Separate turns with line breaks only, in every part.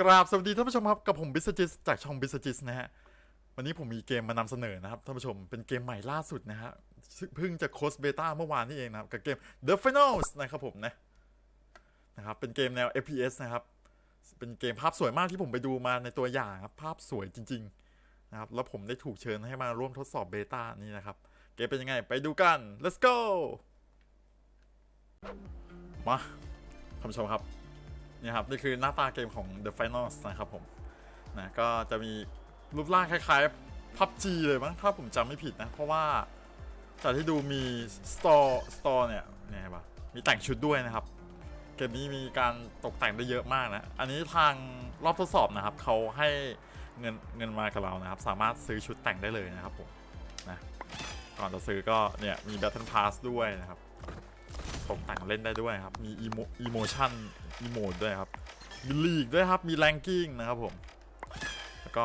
กราบสวัสดีท่านผู้ชมครับ กับผมบิสจิสจากช่องบิสจิสนะฮะ วันนี้ผมมีเกมมานำเสนอนะครับท่านผู้ชมเป็นเกมใหม่ล่าสุดนะฮะเพิ่งจะโคสเบต้าเมื่อวานนี้เองนะครับกับเกม The Finals นะครับผมนะนะครับเป็นเกมแนว FPS นะครับ เป็นเกมภาพสวยมากที่ผมไปดูมาในตัวอย่างครับภาพสวยจริงๆนะครับแล้วผมได้ถูกเชิญให้มาร่วมทดสอบเบต้านี้นะครับเกมเป็นยังไงไปดูกัน let's go มาท่านผู้ชมครับ นี่ครับนี่คือหน้าตาเกมของ The Finals นะครับผมนะก็จะมีรูปร่างคล้ายๆ PUBG เลยมั้งถ้าผมจำไม่ผิดนะ เพราะว่าจากที่ดูมี Store Store เนี่ยเนี่ยเห็นปะมีแต่งชุดด้วยนะครับ เกมนี้มีการตกแต่งได้เยอะมากนะ อันนี้ทางรอบทดสอบนะครับเขาให้เงินเงินมากับเรานะครับ สามารถซื้อชุดแต่งได้เลยนะครับผมนะก่อนจะซื้อก็เนี่ยมี Battle Pass ด้วยนะครับ ตกแต่งเล่นได้ด้วยครับ มีอีโมอีโมชั่นอีโมดด้วยครับ มีลีกด้วยครับ มีแรงกิ้งนะครับผม แล้วก็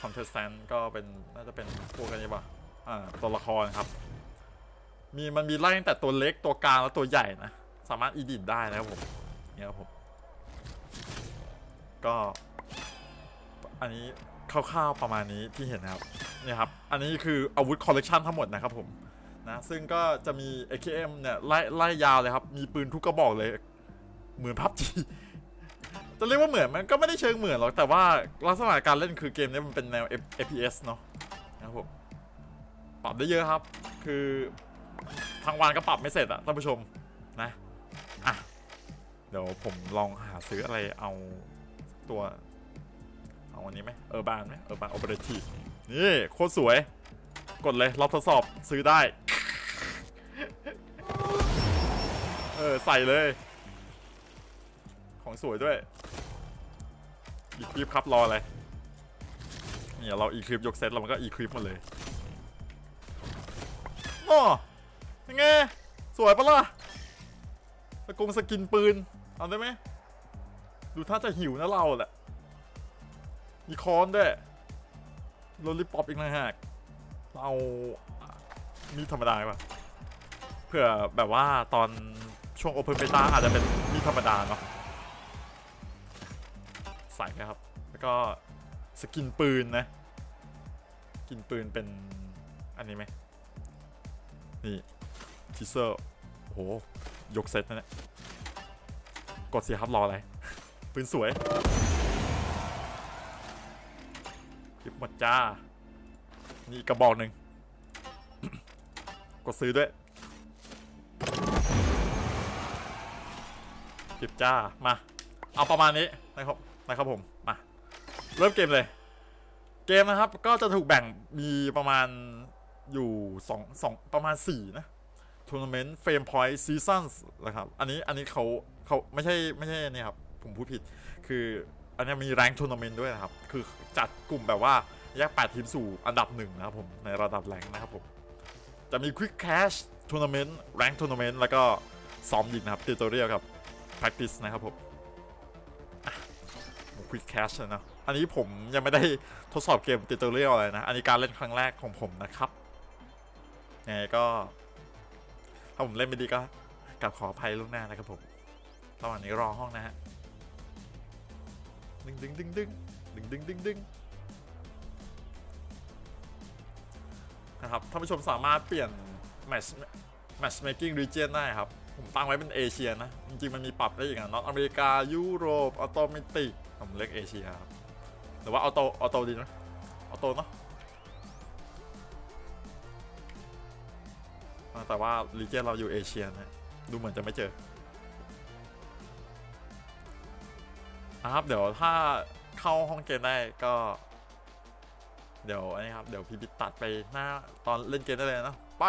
คอนเทสแ a นก็เป็นน่าจะเป็นพวกกันนี้ป่ะอ่าตัวละครครับ มีมันมีไล่ตั้งแต่ตัวเล็กตัวกลางแล้วตัวใหญ่นะ สามารถอีดิทได้นะครับผมเนี่ยครับผม ก็อันนี้คร่าวๆประมาณนี้ที่เห็นนะครับเนี่ยครับ อันนี้คืออาวุธคอลเลกชันทั้งหมดนะครับผม นะซึ่งก็จะมี AKM เนี่ยไล่ไล่ยาวเลยครับ มีปืนทุกกระบอกเลย เหมือนพับจีจะเรียกว่าเหมือนมันก็ไม่ได้เชิงเหมือนหรอกแต่ว่าลักษณะการเล่นคือเกมนี้มันเป็นแนว F P S เนาะนะครับผมปรับได้เยอะครับ คือทางวันก็ปรับไม่เสร็จอะท่านผู้ชมนะอะเดี๋ยวผมลองหาซื้ออะไรเอาตัว เอาอันนี้ไหมเออบานไหมเออบานโอเปอเรทีฟนี่โคตรสวย กดเลยรอบทดสอบซื้อได้ เออ ใส่เลย ของสวยด้วย อีคลิปครับรออะไรเนี่ยเราอีคลิปยกเซตเรามันก็อีคลิปมาเลยโอ้ยังไง สวยปะล่ะสกงสกินปืน เอาได้ไหม ดูถ้าจะหิวนะเราแหละ มีคอนด้วยโรลลิปอปอีกนะฮะ เรามีธรรมดาป่ะเผื่อแบบว่าตอนช่วง Open Beta อาจจะเป็นมีธรรมดาเนาะใส่นะครับ แล้วก็สกินปืนนะสกินปืนเป็นอันนี้ไหมนี่ทีเซอร์โอ้โหยกเซตนะเนี่ยกดสิครับรออะไร ปืนสวยคลิปหมดจ้า นี่กระบอกหนึ่งกดซื้อด้วยจิบจ้า มา เอาประมาณนี้นะครับนะครับผม มา เริ่มเกมเลย เกมนะครับ ก็จะถูกแบ่งมีประมาณอยู่สองสองประมาณสี่นะทัวร์นาเมนต์เฟรมพอยต์ซีซั่นนะครับ อันนี้อันนี้เขาเขาไม่ใช่ไม่ใช่นี่ครับ ผมพูดผิด คืออันนี้มีแรงทัวร์นาเมนต์ด้วยนะครับ คือจัดกลุ่มแบบว่า แยก 8 ทีมสู่อันดับหนึ่งนะครับผม ในระดับแรงนะครับผม จะมี Quick Cash Tournament Rank Tournament แล้วก็ซ้อมยิงนะครับ Tutorial กับ Practice นะครับผมอะ Quick Cash นะ อันนี้ผมยังไม่ได้ทดสอบเกม Tutorial อะไรนะ อันนี้การเล่นครั้งแรกของผมนะครับยังไงก็ ถ้าผมเล่นไม่ดีก็กลับขออภัยล่วงหน้านะครับผมระหว่างนี้รอห้องนะฮะดึงดึงดึงดึงดึงดึงดึงดึง นะครับท่านผู้ชมสามารถเปลี่ยน match matchmaking region ได้ครับ ผมตั้งไว้เป็นเอเชียนะ จริงๆ มันมีปรับได้อีกนะนอตอเมริกา ยุโรปออโตเมติกผมเลือกเอเชียครับหรือว่าออโตออโตดีไหมออโตเนาะแต่ว่า region เราอยู่เอเชียนะดูเหมือนจะไม่เจอนะครับเดี๋ยวถ้าเข้าห้องเกมได้ก็ เดี๋ยวอันนี้ครับ เดี๋ยวพี่บิ๊กตัดไปหน้าตอนเล่นเกมได้เลยนะไป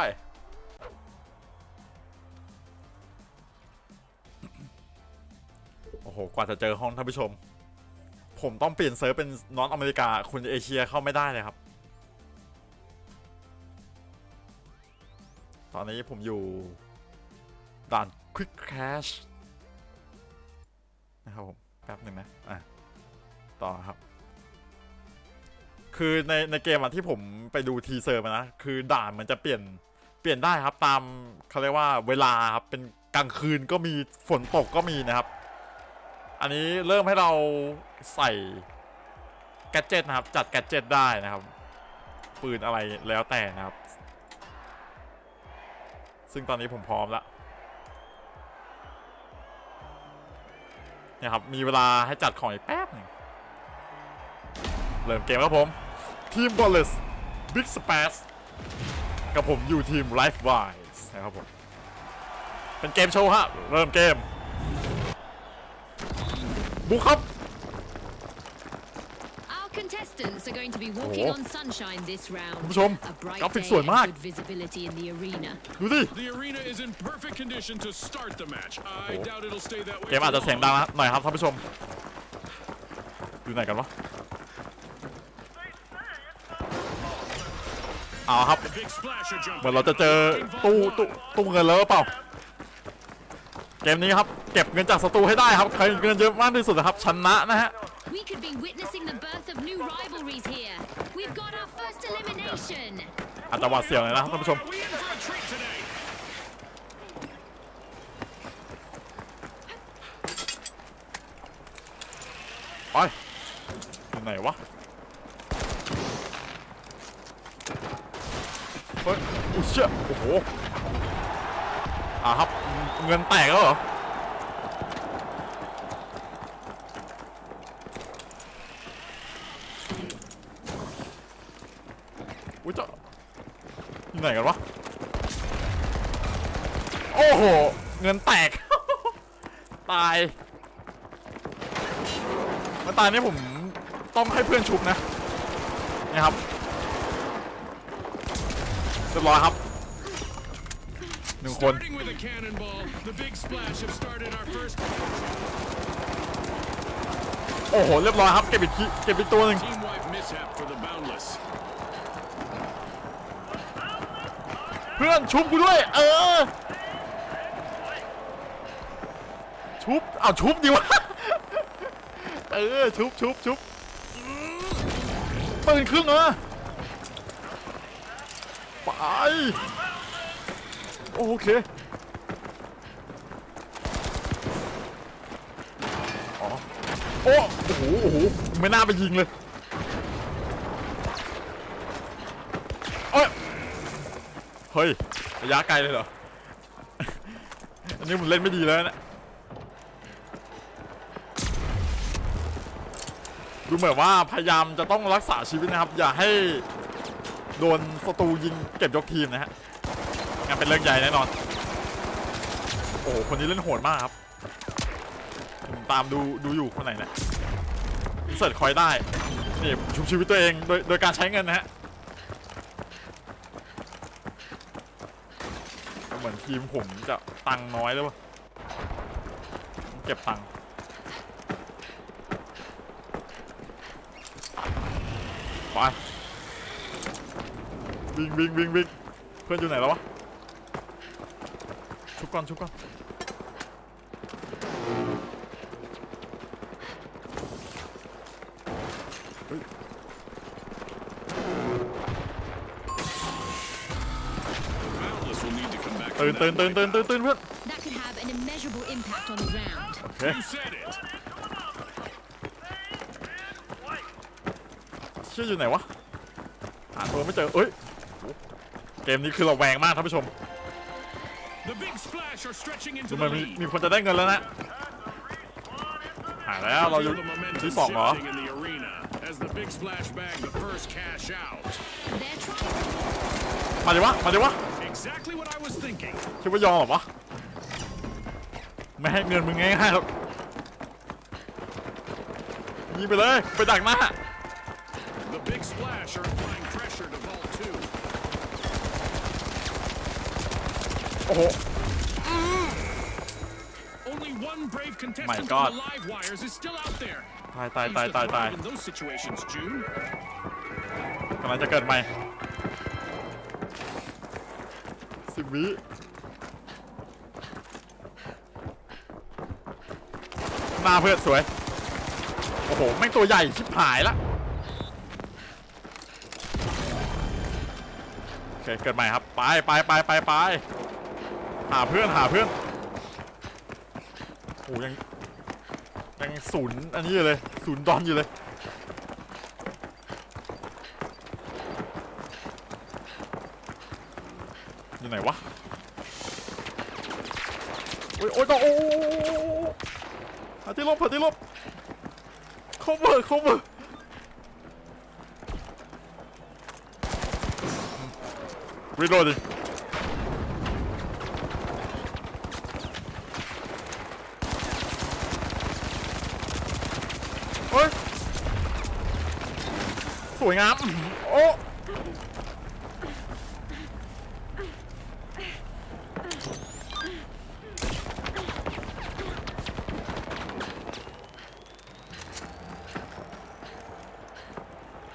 โอ้โห กว่าจะเจอห้องท่านผู้ชม ผมต้องเปลี่ยนเซิร์ฟเป็นนอตอเมริกา คุณเอเชียเข้าไม่ได้เลยครับ ตอนนี้ผมอยู่ ด่าน Quick Cash นะครับผม แป๊บหนึ่งนะ อะ ต่อครับ คือในในเกมอะที่ผมไปดูทีเซอร์มานะคือด่านมันจะเปลี่ยนเปลี่ยนได้ครับตามเขาเรียกว่าเวลาครับเป็นกลางคืนก็มีฝนตกก็มีนะครับ อันนี้เริ่มให้เราใส่แกดเจิตนะครับ จัดแกดเจิตได้นะครับปืนอะไรแล้วแต่นะครับ ซึ่งตอนนี้ผมพร้อมแล้วเนี่ยครับมีเวลาให้จัดของอีกแป๊บหนึง เริ่มเกมครับผม ทีมบอลเลสบิ๊กสเปซกับผมอยู่ทีมไลฟ์ไวส์นะครับผม เป็นเกมโชว์ฮะ เริ่มเกม บุกครับ
Our contestants are going to be walking
Oh.
on sunshine this round.
คุณผู้ชม
A bright
กราฟิก
day
สวยมาก
and good visibility in the arena.
ดูดิ
The arena is in perfect condition to start the match. I
Oh.
doubt it'll stay that way.
เกมอาจจะเสียงดังนะหน่อยครับท่านผู้ชม อยู่ไหนกันวะ เอาครับ
The big splasher
เหมือน
jumping
เราจะ
in.
เจอ
Involved
ตู้
one.
ตู้ตู้เงินแล้วหรือเปล่าเกมนี้ครับเก็บเงินจากศัตรูให้ได้ครับใครเงินเยอะมากที่สุดนะครับชนะนะฮะ
We could be witnessing the birth of new rivalries here. We've got our first elimination.
อาจจะหวาดเสียวหน่อยนะครับท่านผู้ชม
Are we in for a treat today?
ไปอยู่ไหนวะ เฮ้ยอุ้ยเชี่ยโอ้โหอ่าครับเงินแตกแล้วเหรออุ้ยเจ้าอยู่ไหนกันวะโอ้โห เงินแตก ตายมาตายนี่ผมต้องให้เพื่อนชุบนะนี่ครับ เรียบร้อยครับหนึ่งคน
Starting with a cannonball, the big splash have started our first
โอ้โห เรียบร้อยครับ เก็บอีกทีเก็บอีกตัวหนึ่ง
team wipe mishap for the boundless.
เพื่อนชุบกูด้วย เออ ชุบเอาวชุบดิวะ เออ ชุบชุบชุบอืมปืนครึ่งเหรอ ไปโอเคอ๋อโอ้โอ้โหโอ้โหไม่น่าไปยิงเลยเอ้ยเฮ้ยระยะไกลเลยเหรออันนี้ผมเล่นไม่ดีแล้วนะดูเหมือนว่าพยายามจะต้องรักษาชีวิตนะครับ อย่าให้ โดนศัตรูยิงเก็บยกทีมนะฮะงานเป็นเรื่องใหญ่แน่นอน โอ้โหคนนี้เล่นโหดมากครับผมตามดูดูอยู่คนไหนเนี่ยอินเสิร์ตคอยได้นี่ชุบชีวิตตัวเองโดยโดยการใช้เงินนะฮะเหมือนทีมผมจะตังค์น้อยเลยว่ะเก็บตังค์ไป วิ่งวิ่งวิ่งวิ่งเพื่อนอยู่ไหนแล้ววะชุบก่อนชุบก่อนเฮ้ย
Boundless will need to come back.
ตื่น
from
ตื่น
that
ตื่นตื่น
wipeout.
ตื่นตื่นเพื่อน
That could have an immeasurable impact on the round.
โอเค
You said it.
เชื่ออยู่ไหนวะหาตัวไม่เจอเอ้ยโหเก มนี้คือเราแวงมากท่านผู้ชม
The big splash are stretching
ดู
into
มั
the
นมี
lead.
มีคนจะได้เงินแล้วนะหาแล้วเราอยู่
Feel the momentum
ที่สองเหรอ
shifting in the arena as the big splash bag the first cash out.
They're trying
มาดิวะ มาดิวะ
Exactly what I was thinking.
คิดว่ายอมเหรอวะ ไม่ให้เงินมึงง่ายๆหรอกยิงไปเลย ไปดักหน้า
The big splash are applying pressure to Vault 2.
โอ้โห
Only one brave
My
contestant
God.
on the live wires is still out there.
ตายตาย
Seems
ตาย
to
ตาย ตาย
thrive in those situations, June.
กำลังจะเกิดใหม่สิบวิหน้าเพื่อนสวย โอ้โห แม่งตัวใหญ่ ชิบหายละโอเค เกิดใหม่ครับ ไปไปไปไปไป หาเพื่อนหาเพื่อนโอ้ยังยังศูนย์อันนี้อยู่เลยศูนย์ดอนอยู่เลยอยู่ไหนวะโอ้ยโอ้ยต้องโอ้โอ้โอ้โอ้โอ้โอ้หาที่ลบหาที่ลบ cover cover รีโหลดดิ สวยงามอื้อหือโอ้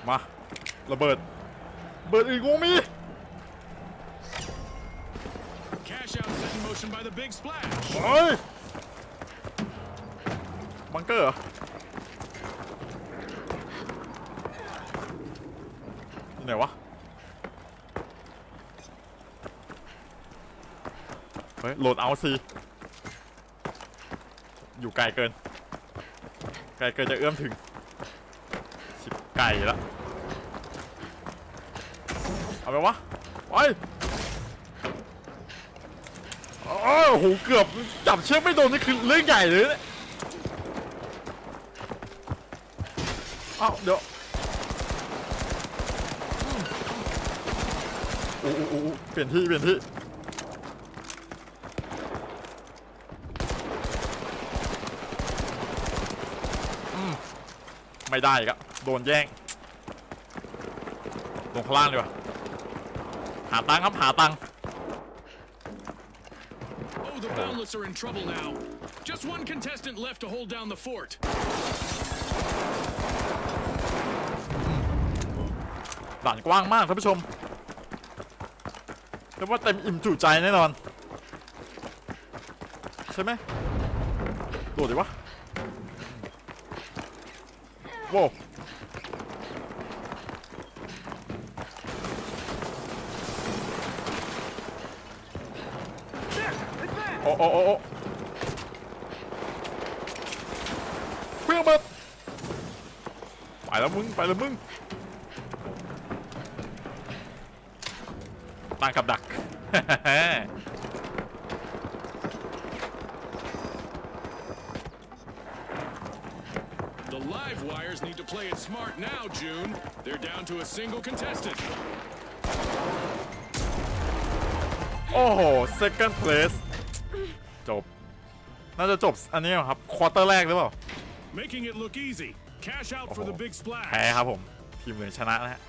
มาระเบิดระเบิดอีกงูมี
Cash out set in motion by the big splash.
เฮ้ยบังเกอร์เหรออยู่ ไหนวะ เฮ้ย โหลดเอาสิอยู่ไกลเกิน ไกลเกินจะเอื้อมถึง ชิบไกลแล้วเอาไปวะ ไปโอ้โห เกือบจับเชือกไม่โดนนี่คือเรื่องใหญ่เลยเนี่ยเอ้าเดี๋ยว โอ้โหโอ้เปลี่ยนที่เปลี่ยนที่ไม่ได้อีกอะโดนแย่งลงข้างล่างดีกว่าหาตังครับหาตัง
Oh, the Boundless are in trouble now. Just one contestant left to hold down the fort.
ด่านกว้างมากท่านผู้ชม เรียกว่าเต็มอิ่มจุใจแน่นอน ใช่ไหมโดดดิวะโว้โอ้โอ้โอ้เพื่อนบดไปแล้วมึง ไปแล้วมึง
live wires need to play it smart now, June. They're down to a single contestant.
โอ้โห second place จบ น่าจะจบอันนี้เหรอครับ ควอเตอร์แรกหรือเปล่า
Making it look easy. Cash out for the big
แพ้
splash.
ครับผม ทีมเหลืองชนะนะฮะ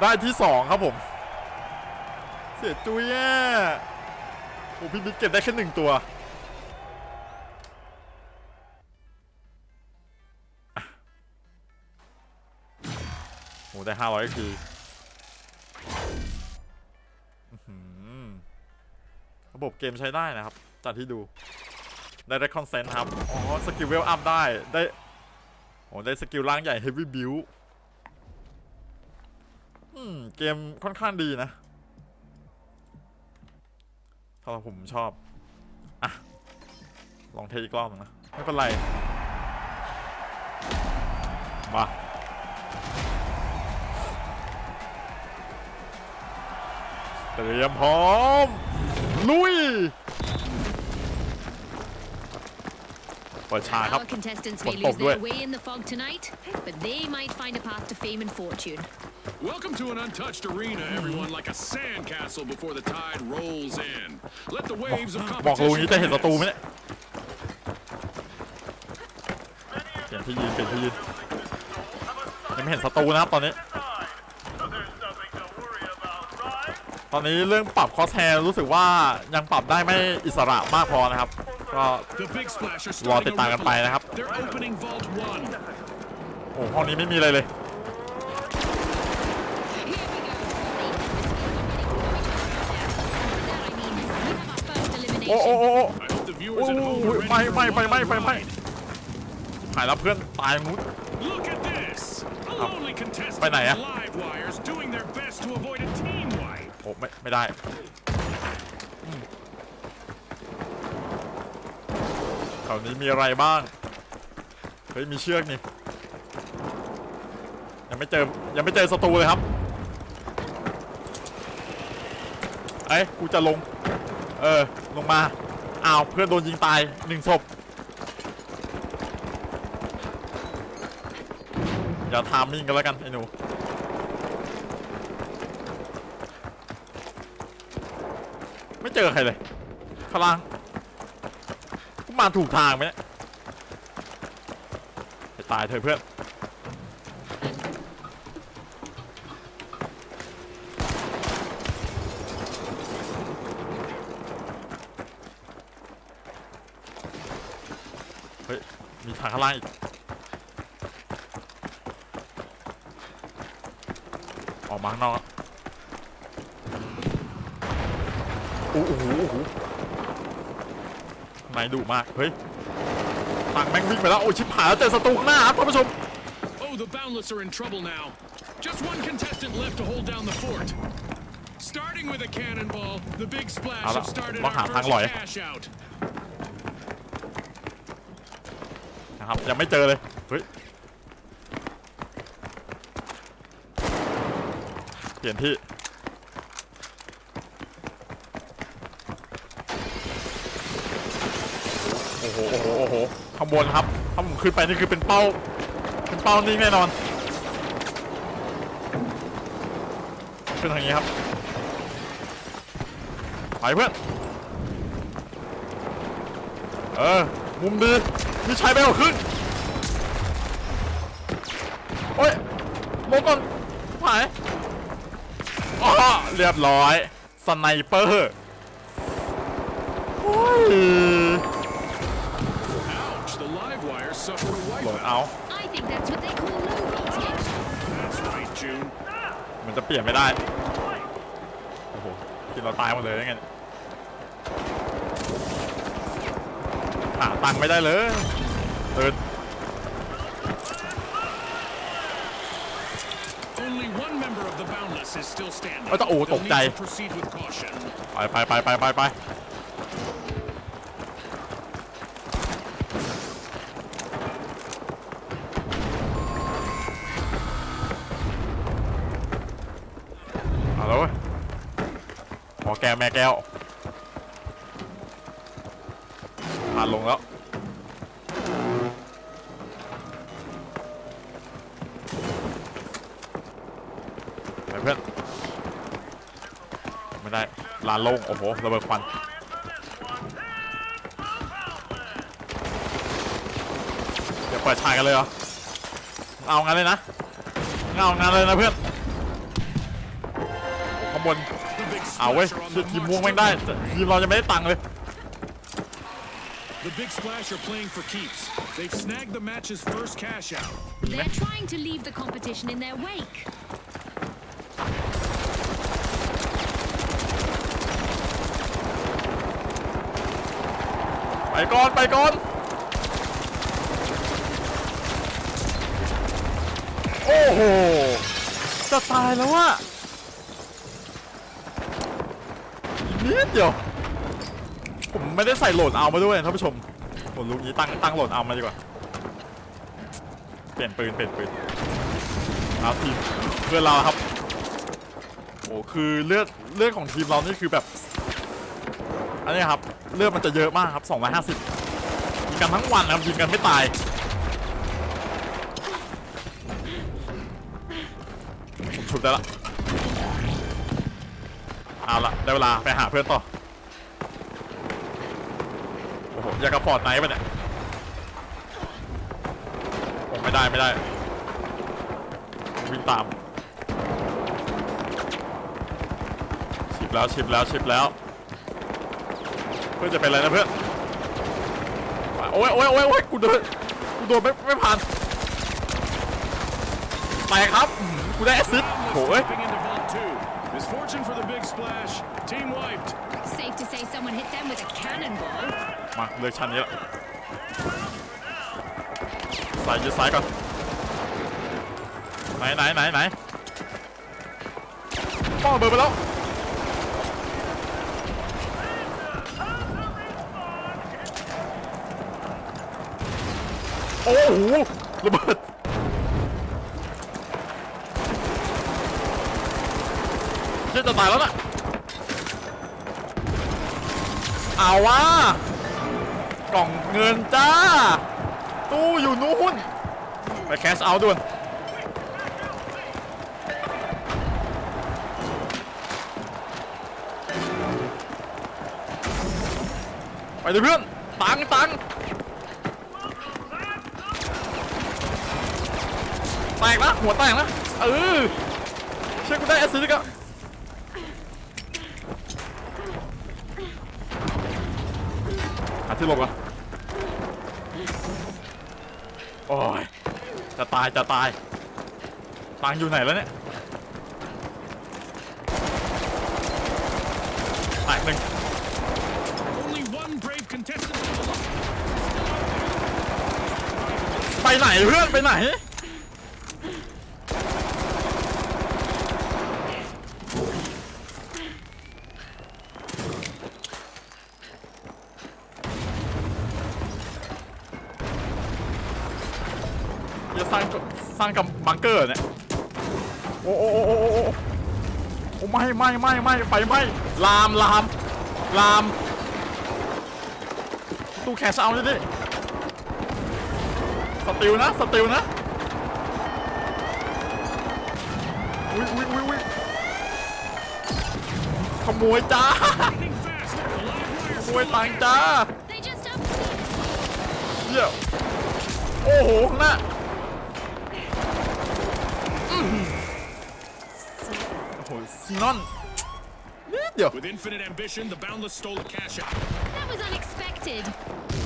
ได้ที่2ครับผม เสียจุยอะโอ้พี่บิ๊กเก็บได้แค่หนึ่งตัว ได้500คืออื้อหือระบบเกมใช้ได้นะครับ จากที่ดูได้ได้คอนเซนต์ครับ อ๋อ สกิลเวลอัพได้ ได้ โอ้ได้สกิลร่างใหญ่ Heavy Build อืม เกมค่อนข้างดีนะถ้าผมชอบ อะ ลองเทอีกรอบหนึงนะ ไม่เป็นไร มา เตรียมพร้อม ลุยเปิดฉากครับ
Our contestants may
Một
lose
hộp
their
đuôi.
way in the fog tonight, but they might find a path to fame and fortune.
Welcome to an untouched arena, everyone, like a sandcastle before the tide rolls in. Let the waves of
บอกรู
competition
นี้จะเห็นศัตรูไหม
commence.
เนี่ยเปลี่ยนที่ยืนเปลี่ยนที่ยืนยังไม่เห็นศัตรูนะครับตอนนี้ ตอนนี้เรื่องปรับคอสแฮร์รู้สึกว่ายังปรับได้ไม่อิสระมากพอนะครับ ก็
The big splash are
รอ
starting
ติด
a
ตามกันไป
ripple.
นะครับ
They're opening vault one.
โอ้ห้องนี้ไม่มีอะไรเลย
Here we go. That I mean, we have our first
โอ้โอ้
elimination.
โอ้โอ้
I hope the
โอ้
viewers at home
โอ้
are ready
ไม่
for
ไม่
a
ไฟไหม้
wild
ไฟไหม้
ride.
หายแล้วเพื่อนตายมุด
Look at this! A lonely contestant
Bên โอ้ไม่ไม่ได้แถวนี้มีอะไรบ้าง เฮ้ยมีเชือกนี่ ยังไม่เจอ ยังไม่เจอศัตรูเลยครับเอ้ยกูจะลง เออ ลงมา อ้าว เพื่อนโดนยิงตายหนึ่งศพ อย่าทามมิ่งกันแล้วกันไอ้หนู ไม่เจอใครเลยข้างล่างกูมาถูกทางไหมเนี่ยตายเถอะเพื่อนเฮ้ยมีทางข้างล่างอีกออกมาข้างนอกอะ โอ้โหโอ้โหนายดุมาก เฮ้ยตังแม่งวิ่งไปแล้ว โอ้ชิบหายแล้วเจอศัตรูข้างหน้าครับท่านผู้ชม
Oh, the Boundless are in trouble now. Just one contestant left to hold down the fort. Starting with a cannonball, the big splash
Ala,
have started
baka
our
thang
first
lòi.
cash out.
นะครับ ยังไม่เจอเลย เฮ้ย เปลี่ยนที่ โอ้โห โอ้โห โอ้โห ข้างบนครับถ้าผมขึ้นไปนี่คือเป็นเป้า เป็นเป้านิ่แน่นอนขึ้นทางนี้ครับไปเพื่อนเออมุมดีมีชัยเอาขึ้นโอ้ยลงก่อนหายอ๋อเรียบร้อย สไนเปอร์ มันจะเปลี่ยนไม่ได้ โอ้โหกินเราตายหมดเลยยังไงเนี่ยหาตังค์ไม่ได้เลยเดิน
Only one member of the Boundless is still standing.
เอ้ยแต่โอ้ต
They'll
ก
need
ใจ
to proceed with caution.
ไปไปไปไปไปไป แม่แก้วผ่านลงแล้ว ไปเพื่อน ไม่ได้ลานโล่ง โอ้โห ระเบิดควันเดี๋ยวเปิดฉากกันเลยเหรอ เอางั้นเลยนะ เอางั้นเลยนะเพื่อนข้างบน เอาเว้ย
splash are on
เดี๋ยว
the
ทีม
march
ม่วง
to
แม่งได้
victory.
แต่ทีมเราจะไม่ได้ตังค์เลย
The big splash are playing for keeps. They've snagged the match's first cash out.
They're trying to leave the competition in their wake.
ไปก่อนไปก่อน โอ้โห จะตายแล้วว่ะอีก นิดเดียว ผมไม่ได้ใส่โหลดเอามาด้วยท่านผู้ชมผมลูกนี้ตั้งตั้งโหลดเอามาดีกว่า เปลี่ยนปืนเปลี่ยนปืนเอาทีมเพื่อนเราครับโอ้คือเลือดเลือดของทีมเรานี่คือแบบ อันนี้ครับเลือดมันจะเยอะมากครับ250ยิงกันทั้งวันนะครับยิงกันไม่ตายผมชุบได้ละ เอาละได้เวลาไปหาเพื่อนต่อ โอ้โห อยากกับฟอร์ดไนท์ปะเนี่ยผมไม่ได้ไม่ได้ วิ่งตาม ชิปแล้วชิปแล้วชิปแล้ว เพื่อนจะเป็นอะไรนะเพื่อน โอ้ยโอ้ยโอ้ยโอ้ยกูโดนกูโดนไม่ไม่ผ่านแตกครับ กูได้แอสซิสโอ้ย
Dropping into Vault 2. Misfortune for the big splash. Team wiped.
Safe to say someone hit them with a cannonball.
มาเลือกชั้นนี้ละใส่ยืดซ้ายก่อน ไหนไหนไหนไหนป้องระเบิดไปแล้ว โอ้โหระเบิด จะตายแล้วน่ะเอาวะกล่องเงินจ้า ตู้อยู่นู้นไปแคชเอาด่วนไปเลยเพื่อน ตังตังแตกนะหัวแตกนะเออเชื่อกูได้แอสซิสต์ก็ หาที่หลบก่อนโอ้ย จะตายจะตาย ตังอยู่ไหนแล้วเนี่ยแตกหนึ่ง
Only one brave contestant.
ไปไหนเพื่อนไปไหน จะสร้างกสร้างกับบัง เกอร์เนี่ยโอ้โอ้โอ้โอ้โอ้โอ้โอ้ไม่ไม่ไม่ไม่ไฟไหม้ลามลามลามตู้แคชเอาดิดิสติลนะสติลนะอุ้ยอุ้ยอุ้ยอุ้ยขโมยจ้า
Think fast. The live
ข
wires
โมยตังค์จ้า
They just upped the
เยี่ยโอ้โหข้างหน้าอื้อหือโอ้โหซี นอนนิดเดียว
With infinite ambition, the Boundless stole a cash out.
That was unexpected.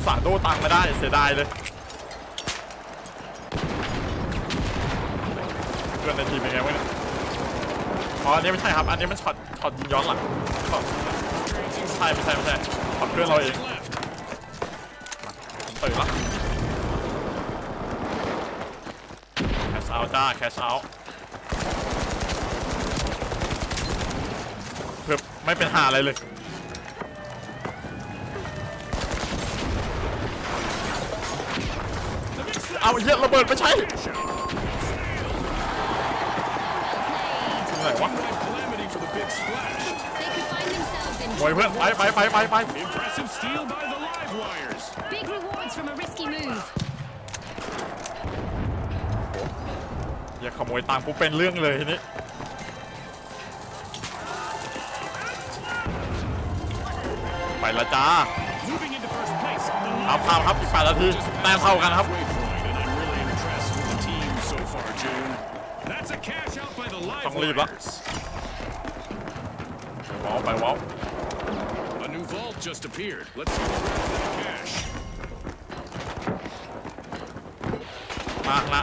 สาโดตังค์ไม่ได้เสียดายเลยเพื่อนในทีมเป็นไงวะเนี่ยอ๋ออันนี้ไม่ใช่ครับ อันนี้มันช็อตช็อตยิงย้อนหลังช็อตไม่ใช่ไม่ใช่ไม่ใช่ช็อตเพื่อนเราเอง
Left.
ตื่นละแคชเอาจ้าแคชเอาเพื่อ ไม่เป็นหาอะไรเลย เอาเหี้ยระเบิดไม่ใช่
Cash out.
ที่ไหนวะ
Calamity for the big splash.
They could find themselves in
โวยเพื่อนไปไปไปไปไป
Impressive steal by the live wires.
big rewards from a risky move.
อย่าขโมยตังค์ปุ๊บเป็นเรื่องเลยทีนี้ ไปละจ้า
เอา
พามครับอีกแปดนาทีแต้เท่ากันครับต้องรีบละวอลไปวอล
A new vault just appeared. Let's go grab that cash.
มาละ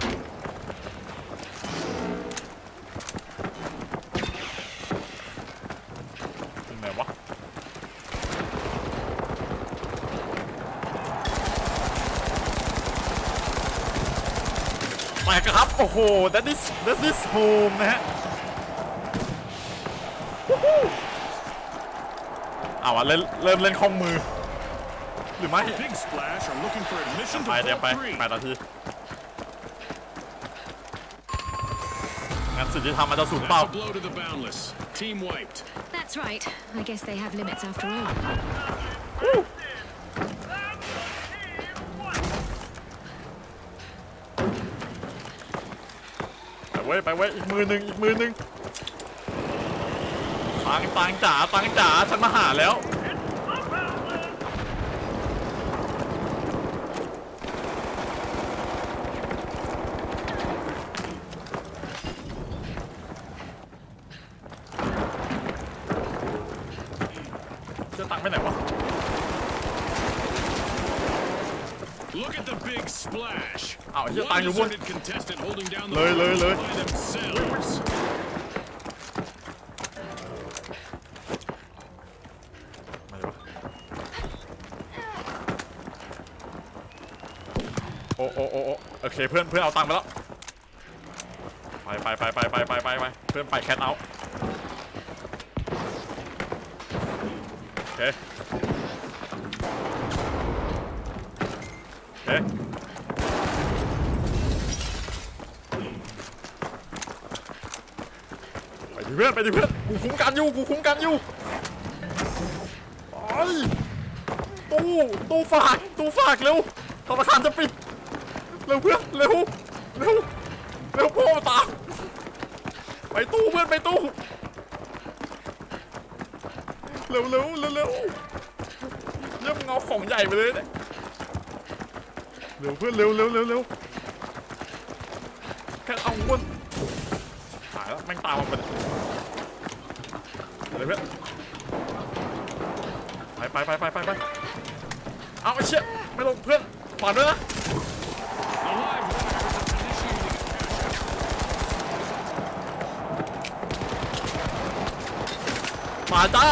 อ้โห that is that is home นะฮะวู้ฮู้เอาวะเล่นเริ่มเล่นข้องมือ หรือไม่
Big Splash are looking for admission
ไป
to
เดี๋ยวไป
Vault 3.
แปดนาทีงั้นสิ่งที่ทำมันจะสูญเปล่า
That's a blow to the Boundless. Team wiped.
That's right. I guess they have limits after all.
ว้ยไปเว้ยอีกมือหนึ่งอีกมือหนึ่งปังปังจ๋าปังจ๋าฉันมาหาแล้ว เชื่อตังไปไหนวะ
Look at the big splash.
Oh, hier,
One
Daniel Wood.
deserted contestant holding down the
Leu, leu,
fort
leu.
by themselves.
มาดีวะโอ้โอ้โอ้โอ้โอเคเพื่อนเพื่อนเอาตังค์ไปแล้วไปไปไปไปไปไปไปไปเพื่อนไปแคทเอาท์โอเคโอเค เพื่อนไปดิเพื่อนกูคุ้มกันอยู่กูคุ้มกันอยู่ไปตู้ตู้ฝากตู้ฝากเร็วธนาคารจะปิดเร็วเพื่อนเร็วเร็วเร็วพ่อตามไปตู้เพื่อนไปตู้เร็วเร็วเร็วเร็วเยี่ยมงเอาของใหญ่ไปเลยเนี่ยเร็วเพื่อนเร็วเร็วเร็วเร็วแค่เอาวน แล้วแม่งตามมาเป็นอะไรเพื่อนไปไปไปไปไปไปเอาไอ้เชี่ยไม่ลงเพื่อนฝันด้วยนะ
The live wires initiating a cash out.
มาจ้า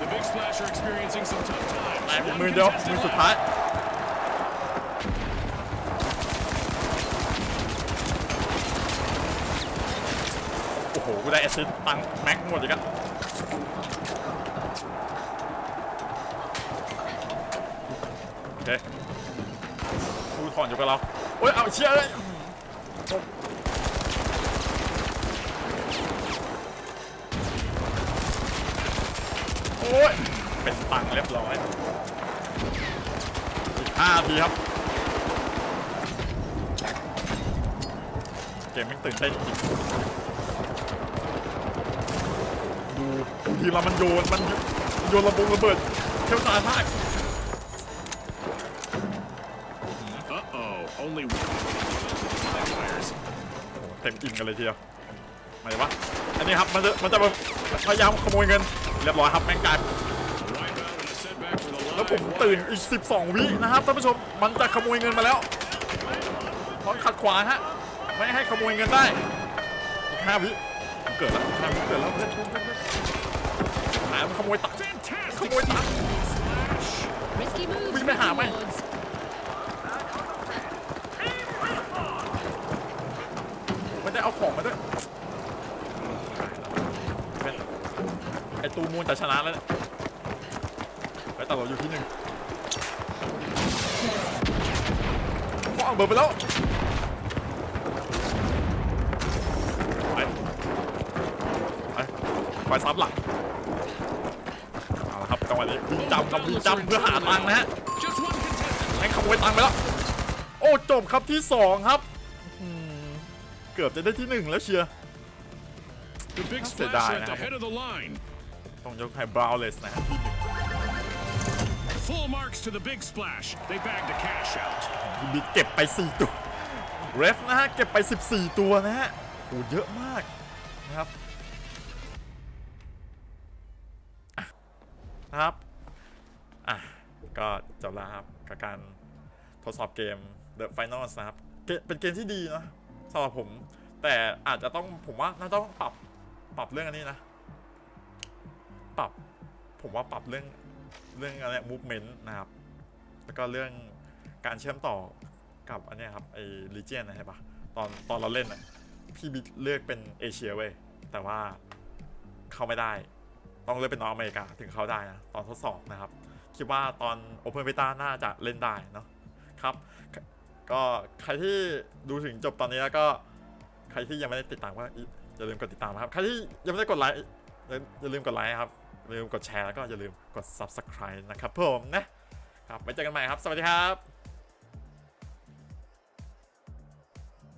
The big splash are experiencing some tough times.
แต่
One
มือเดียว
contestant
มือสุด
left.
ท้ายโอ้โหกู ได้แอสซิสต์ตังแม็กหมดอีกอะโอเคกูถอนอยู่กับเราโอ้ยเอาเชี่ยเลยโอ้ยเป็นตังเรียบร้อยอีกห้าทีครับเกมแม่ตื่นเต้นจริง ทีเรามันโยนมันโยนระเบงระเบิดเชี่ยวชาญมาก
Uh-oh. Only one live wires.
โอ้โหเต็มอิ่มกันเลยทีเดียวมาเลยวะ อันนี้ครับมันจะมันจะมาพยายามขโมยเงิน เรียบร้อยครับแม่งกลาย
A wipeout and a setback for the
แล้ว
live
ผมตื่นอีก 12 วินะครับท่านผู้ชม มันจะขโมยเงินมาแล้วต้องขัดขวางฮะ ไม่ให้ขโมยเงินได้อีก5วิผมเกิดแล้ว5วิเกิดแล้วเพื่อนเพื่อนเพื่อนเพื่อนหา มันขโมยตังค์
Fantastic
ขโมยตังค์
splash.
Risky moves,
Bring me
Ricky
hammer.
Lords.
ไม่ได้เอาของมาด้วยเป็นไอตูมูนจะชนะแล้วเนี่ยไปแต่เราอยู่ที่หนึ่งว้าวเบิร์ดไปแล้วไปไปไปซับหลัง จำกับวิ่งจำเพื่อหาตังค์นะฮะ
Just one contestant
แม่งขโมยตังค์ไปแล้ว โอ้จบครับที่สองครับอืมเกือบจะได้ที่หนึ่งแล้วเชียร์
The big
That's
splash
a die
at the
now.
head of the line.
ต้องยกให้บราวเลสนะฮะที่หนึ่ง
Full marks to the big splash. They bagged a cash out.
ทีบีเก็บไป 4 ตัวเรฟนะฮะ เก็บไป 14 ตัวนะฮะโอ้เยอะมากนะครับอะนะครับอะ ก็จบแล้วครับกับการทดสอบเกม The Finals นะครับ เป็นเกมที่ดีนะสำหรับผม แต่อาจจะต้องผมว่าน่าต้องปรับปรับเรื่องอันนี้นะ ปรับผมว่าปรับเรื่องเรื่องอะไร movement นะครับ แล้วก็เรื่องการเชื่อมต่อกับอันนี้ครับไอ้ Legion นะใช่ปะตอนตอนเราเล่นอะพี่บิ๊กเลือกเป็นเอเชียเว้ยแต่ว่าเข้าไม่ได้ ต้องเลือกเป็นนอร์อเมริกาถึงเข้าได้นะตอนทดสอบนะครับ คิดว่าตอน Open Beta น่าจะเล่นได้เนาะครับ ก็ใครที่ดูถึงจบตอนนี้แล้วก็ ใครที่ยังไม่ได้ติดตามก็อย่าลืมกดติดตามนะครับ ใครที่ยังไม่ได้กดไลค์อย่าลืมกดไลค์ครับอย่าลืมกดแชร์แล้วก็อย่าลืมกด Subscribe นะครับผมนะครับไว้เจอกันใหม่ครับ สวัสดีครับ